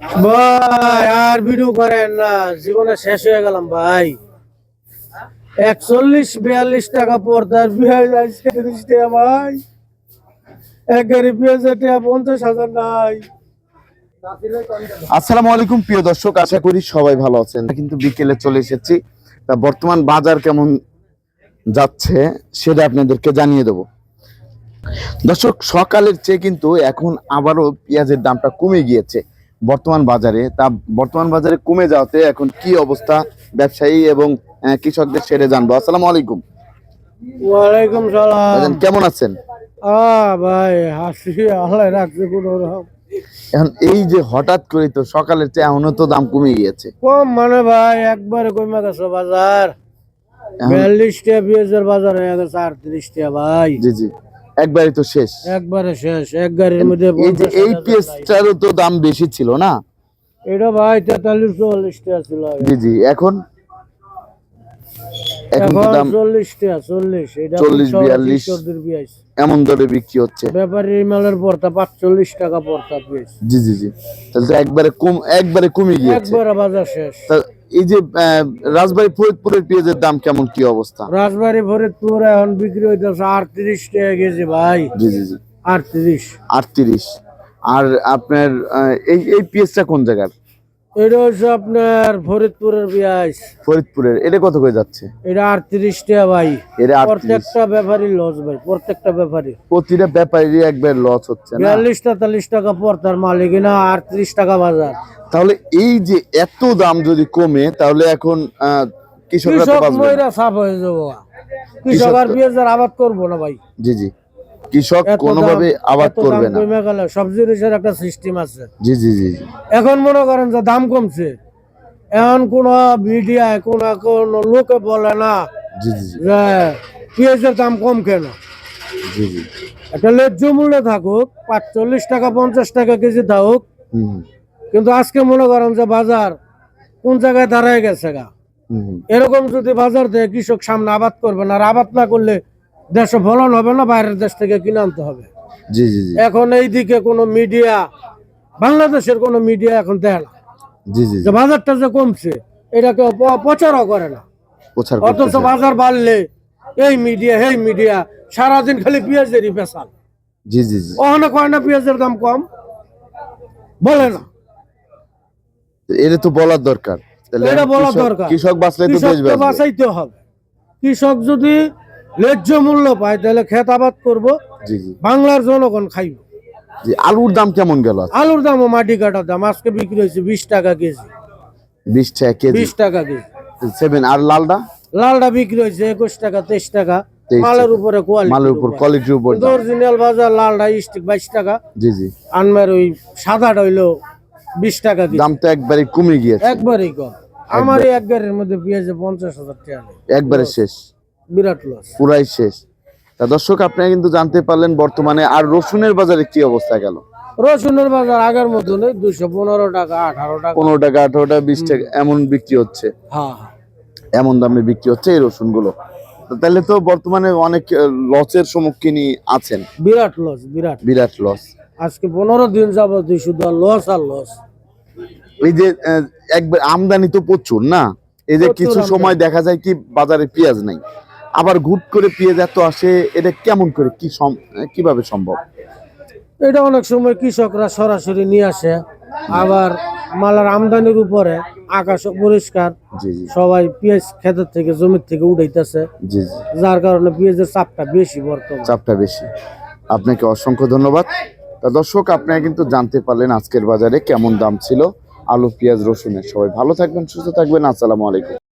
ভাই, আর ভিডিও করেন না। জীবনে শেষ হয়ে গেলাম, ভাই। একচল্লিশ, বিয়াল্লিশ টাকা পর্দার ভাই। পেঁয়াজের পঞ্চাশ হাজার নাই। আলাইকুম, প্রিয় দর্শক, আশা করি সবাই ভালো আছেন। কিন্তু বিকেলে চলে এসেছি। তা বর্তমান বাজার কেমন যাচ্ছে, সেটা আপনাদেরকে জানিয়ে দেব। দর্শক, সকালের চেয়ে কিন্তু এখন আবারও পেঁয়াজের দামটা কমে গিয়েছে। বর্তমান বাজারে তা বর্তমান বাজারে কমে যাওয়াতে এখন কি অবস্থা ব্যবসায়ী এবং কৃষকদের সেরে জানব। আসসালামু আলাইকুম। ওয়ালাইকুম সালাম। কেমন আছেন? ভাই হাসি আল্লাহ রাখছে কোনো রকম। এখন এই যে হঠাৎ করে তো সকালের চেয়ে এখনও তো দাম কমে গিয়েছে। কম মানে ভাই একবারে কমে গেছে বাজার। বিয়াল্লিশ টাকা পেঁয়াজের বাজার হয়ে গেছে আটত্রিশ টাকা ভাই। জি জি। একবারই তো শেষ। একবারে শেষ এক গাড়ির মধ্যে এই যে এই হাজার তো দাম বেশি ছিল না? এটা ভাই তেতাল্লিশ চল্লিশ টাকা ছিল জি জি এখন? এখন দাম চল্লিশ। টাকা চল্লিশ এটা 40, 42 চোদ্দের পেঁয়াজ এমন দরে বিক্রি হচ্ছে। ব্যাপারী মালের পড়তা পাঁচচল্লিশ টাকা পড়তা পেঁয়াজ জি জি জি। তাহলে তো একবারে কম একবারে কমে গিয়েছে। একবারে বাজার শেষ। এই যে রাজবাড়ি ফরিদপুরের পেঁয়াজের দাম কেমন কি অবস্থা? রাজবাড়ি ফরিদপুর এখন বিক্রি হইতেছে আটত্রিশ টাকা কেজি ভাই। জি জি জি। আটত্রিশ। আটত্রিশ। আর আপনার এই এই পেঁয়াজটা কোন জায়গার? এটা হচ্ছে আপনার ফরিদপুরের পেঁয়াজ ফরিদপুরের। এটা কত করে যাচ্ছে? এটা আটত্রিশ টাকা ভাই। এটা প্রত্যেকটা ব্যাপারী লস ভাই প্রত্যেকটা ব্যাপারী প্রতিটা ব্যাপারই একবার লস হচ্ছে না? বিয়াল্লিশ তেতাল্লিশ টাকা মালিক না আটত্রিশ টাকা বাজার। তাহলে এই যে এত দাম যদি কমে তাহলে এখন কৃষকরা তো কৃষক বাঁচবে না। ময়রা সাফ হয়ে যাব। কৃষক আর পেঁয়াজের আবাদ করব না ভাই। জি জি। কৃষক কোনোভাবে আবাদ করবে না। কমে গেলে সব জিনিসের একটা সিস্টেম আছে। জি জি জি। এখন মনে করেন যে দাম কমছে। এখন কোন মিডিয়ায় কোন কোন লোকে বলে না জি জি যে পেঁয়াজের দাম কম কেন? জি জি। একটা ন্যায্য মূল্যে থাকুক পাঁচচল্লিশ টাকা পঞ্চাশ টাকা কেজি থাকুক কিন্তু আজকে মনে করেন যে বাজার কোন জায়গায় দাঁড়ায় গেছে গা। এরকম যদি বাজার থেকে কৃষক সামনে আবাদ করবে না আর আবাদ না করলে দেশে ফলন হবে না বাইরের দেশ থেকে কিনে আনতে হবে। জি জি জি। এখন এই দিকে কোনো মিডিয়া বাংলাদেশের কোনো মিডিয়া এখন দেয় না। জি জি জি। যে বাজারটা যে কমছে এটা কেউ প- প্রচারও করে না। প্রচার অথচ বাজার বাড়লে এই মিডিয়া এই মিডিয়া সারাদিন খালি পেঁয়াজেরই পেশাল। জি জি জি। ওখানে কয় না পেঁয়াজের দাম কম? বলে না। এটা তো বলার দরকার। এটা বলা কৃষক- দরকার। কৃষক বাঁচলে তো বাঁচাইতে হবে। কৃষক যদি ন্যায্য মূল্য পায় তাহলে খেত আবাদ করব জি জি। বাংলার জনগণ খাইব। জি আলুর দাম কেমন গেল? আলুর দামও মাটি কাটার দাম আজকে বিক্রি হয়েছে বিশ টাকা কেজি। বিশ টাকা কেজি? বিশ টাকা কেজি। সেভেন আর লালটা লালটা বিক্রি হয়েছে একুশ টাকা তেইশ টাকা। মালের উপরে কোয়ালিটি মালের উপর কোয়ালিটির উপর দাম। অরিজিনাল বাজার লালটা স্টিক বাইশ টাকা। জি জি। আনমার ওই সাদাটা হইল বিশ টাকা দাম তো একবারে কমে গিয়েছে। একবারই কম। আমার এক গাড়ির মধ্যে পেঁয়াজে পঞ্চাশ হাজার টাকা। একবারে শেষ। বিরাট লস পুরাই শেষ। তা দর্শক আপনারা কিন্তু জানতে পারলেন বর্তমানে আর রসুনের বাজারে কি অবস্থা গেল। রসুনের বাজার আগের মতো নেই দুশো পনেরো টাকা আঠারো টাকা। পনেরো টাকা আঠারো টাকা বিশ টাকা এমন বিক্রি হচ্ছে। হ্যাঁ। হ্যাঁ। এমন দামে বিক্রি হচ্ছে এই রসুনগুলো তাহলে তো বর্তমানে অনেক লসের সম্মুখীনই আছেন। বিরাট লস বিরাট। বিরাট লস আজকে পনেরো দিন যাব যাবত শুধু লস আর লস এই যে একবার আমদানি তো প্রচুর না? এই যে কিছু সময় দেখা যায় কি বাজারে পেঁয়াজ নাই। আবার ঘুট করে পেঁয়াজ এত আসে এটা কেমন করে কি কীভাবে সম্ভব? এটা অনেক সময় কৃষকরা সরাসরি নিয়ে আসে আবার মালার আমদানির উপরে আকাশ পরিষ্কার জি জি। সবাই পেঁয়াজ ক্ষেতের থেকে জমির থেকে উঠাইতেছে। যার কারণে পেঁয়াজের চাপটা বেশি বর্তমান। চাপটা বেশি। আপনাকে অসংখ্য ধন্যবাদ। তা দর্শক আপনারা কিন্তু জানতে পারলেন আজকের বাজারে কেমন দাম ছিল। আলু পেঁয়াজ রসুনের। সবাই ভালো থাকবেন সুস্থ থাকবেন। আসসালামু আলাইকুম।